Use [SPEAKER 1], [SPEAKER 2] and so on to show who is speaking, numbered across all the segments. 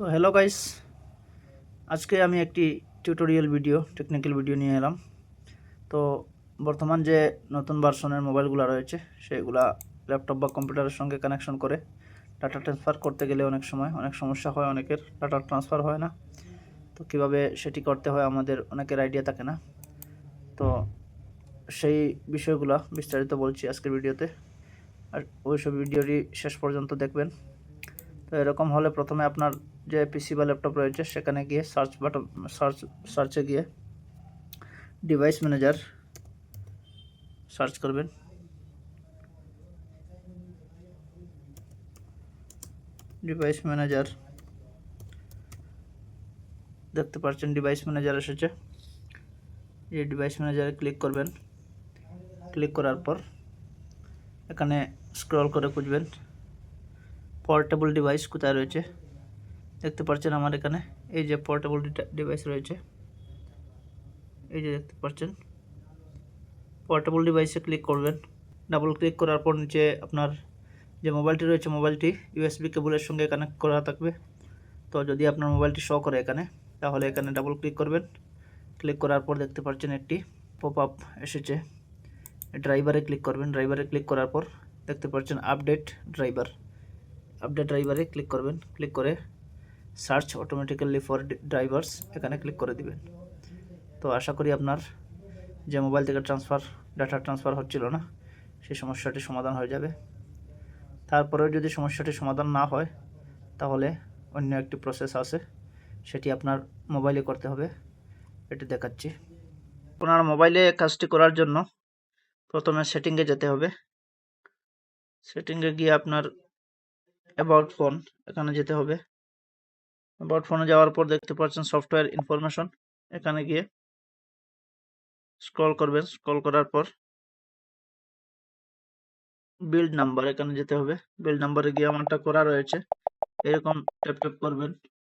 [SPEAKER 1] তো hello guys আজকে আমি একটি টিউটোরিয়াল ভিডিও টেকনিক্যাল ভিডিও নিয়ে এলাম। তো বর্তমান যে নতুন ভার্সনের মোবাইলগুলো রয়েছে, সেগুলা ল্যাপটপ বা কম্পিউটারের সঙ্গে কানেকশন করে ডাটা ট্রান্সফার করতে গেলে অনেক সময়, অনেক সমস্যা হয়, অনেকের ডাটা ট্রান্সফার হয় না। তো কীভাবে সেটি করতে হয় আমাদের অনেকের আইডিয়া থাকে না। তো সেই বিষয়গুলো বিস্তারিত বলছি আজকের ভিডিওতে আর ওই সব ভিডিওটি শেষ পর্যন্ত দেখবেন। তো এরকম হলে প্রথমে আপনার যে পিসি বা ল্যাপটপ রয়েছে, সেখানে গিয়ে সার্চ বাটন সার্চ সার্চে গিয়ে ডিভাইস ম্যানেজার সার্চ করবেন। ডিভাইস ম্যানেজার দেখতে পাচ্ছেন ডিভাইস ম্যানেজার এসেছে। এই ডিভাইস ম্যানেজারে ক্লিক করবেন। ক্লিক করার পর এখানে স্ক্রল করে খুঁজবেন। পোর্টেবল ডিভাইস কোথায় রয়েছে? দেখতে পাচ্ছেন আমার এখানে। এই যে পোর্টেবল ডিভাইস রয়েছে। এই যে দেখতে পাচ্ছেন। পোর্টেবল ডিভাইসে ক্লিক করবেন। ডাবল ক্লিক করার পর নিচে আপনার যে মোবাইলটি রয়েছে, মোবাইলটি ইউএসবি কেবলের সঙ্গে কানেক্ট করা থাকবে। তো যদি আপনার মোবাইলটি শো করে এখানে, তাহলে এখানে ডাবল ক্লিক করবেন। ক্লিক করার পর দেখতে পাচ্ছেন একটি পপ আপ এসেছে ড্রাইভারে ক্লিক করবেন। ড্রাইভারে ক্লিক করার পর দেখতে পাচ্ছেন আপডেট ড্রাইভার আপডেট ড্রাইভারে ক্লিক করবেন। ক্লিক করে সার্চ অটোমেটিক্যালি ফর ড্রাইভার্স এখানে ক্লিক করে দিবেন। তো আশা করি আপনার যে মোবাইল থেকে ট্রান্সফার ডাটা ট্রান্সফার হচ্ছিল না, সেই সমস্যাটি সমাধান হয়ে যাবে। তারপরেও যদি সমস্যাটি সমাধান না হয়, তাহলে অন্য একটি প্রসেস আছে, সেটি আপনার মোবাইলে করতে হবে। এটি দেখাচ্ছি। আপনার মোবাইলে কাজটি করার জন্য প্রথমে সেটিংয়ে যেতে হবে। সেটিংয়ে গিয়ে আপনার অ্যাবাউট ফোন এখানে যেতে হবে। অ্যাবাউট ফোনে যাওয়ার পর দেখতে পাচ্ছেন সফটওয়্যার ইনফরমেশন এখানে গিয়ে স্ক্রল করবেন স্ক্রল করার পর বিল্ড নাম্বার এখানে যেতে হবে। বিল্ড নাম্বারে গিয়ে আমারটা করা রয়েছে। এরকম ট্যাপ ট্যাপ করবেন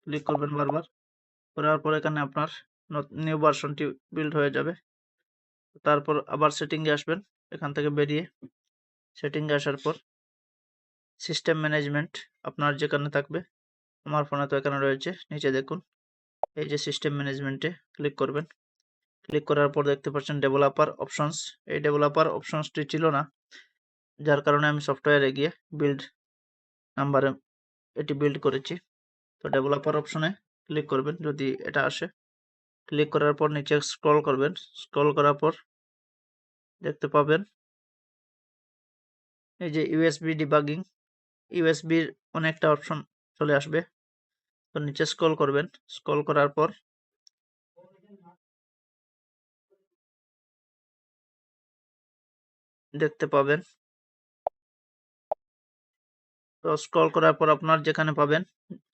[SPEAKER 1] ক্লিক করবেন বারবার। করার পর এখানে আপনার নিউ ভার্সনটি বিল্ড হয়ে যাবে। তারপর আবার সেটিংয়ে আসবেন, এখান থেকে বেরিয়ে সেটিংয়ে আসার পর সিস্টেম ম্যানেজমেন্ট আপনার যেখানে থাকবে, আমার ফোনে তো এখানে রয়েছে, নিচে দেখুন। এই যে সিস্টেম ম্যানেজমেন্টে ক্লিক করবেন। ক্লিক করার পর দেখতে পাচ্ছেন ডেভেলপার অপশনস এই ডেভেলপার অপশনসটি ছিল না, যার কারণে আমি সফটওয়্যারে গিয়ে বিল্ড নাম্বারে এটি বিল্ড করেছি। তো ডেভেলপার অপশনে ক্লিক করবেন, যদি এটা আসে। ক্লিক করার পর নিচে স্ক্রল করবেন। স্ক্রল করার পর দেখতে পাবেন, এই যে ইউএসবি ডিবাগিং ইউএসবির অনেকটা অপশন চলে আসবে। তো নিচে স্ক্রল করবেন। স্ক্রল করার পর দেখতে পাবেন। তো স্ক্রল করার পর আপনার যেখানে পাবেন,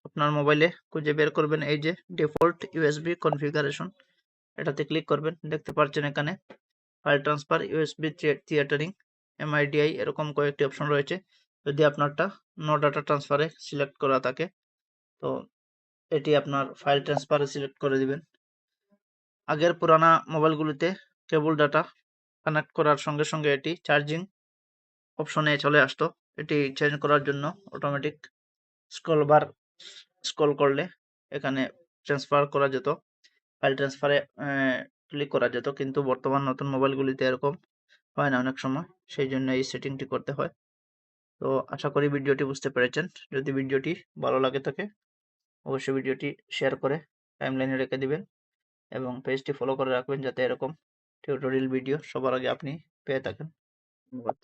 [SPEAKER 1] আপনার মোবাইলে খুঁজে বের করবেন। এই যে ডিফল্ট ইউএসবি কনফিগারেশন এটাতে ক্লিক করবেন। দেখতে পাচ্ছেন এখানে file transfer USB tethering MIDI এরকম কয়েকটি অপশন রয়েছে। যদি আপনারটা নো ডাটা ট্রান্সফারে সিলেক্ট করা থাকে, তো এটি আপনার ফাইল ট্রান্সফারে সিলেক্ট করে দিবেন। আগের পুরানা মোবাইলগুলিতে কেবল ডাটা কানেক্ট করার সঙ্গে সঙ্গে এটি চার্জিং অপশনে চলে আসতো। এটি চেঞ্জ করার জন্য অটোমেটিক স্ক্রল বার স্ক্রল করলে এখানে ট্রান্সফার করা যেত ফাইল ট্রান্সফারে ক্লিক করা যেত। কিন্তু বর্তমান নতুন মোবাইলগুলিতে এরকম হয় না অনেক সময়, সেই জন্য এই সেটিংটি করতে হয়। তো আশা করি ভিডিওটি বুঝতে পেরেছেন। যদি ভিডিওটি ভালো লাগে থাকে, অবশ্যই ভিডিওটি শেয়ার করে টাইমলাইনে রেখে দিবেন এবং পেজটি ফলো করে রাখবেন যাতে এরকম টিউটোরিয়াল ভিডিও সবার আগে আপনি পেয়ে থাকেন। ধন্যবাদ।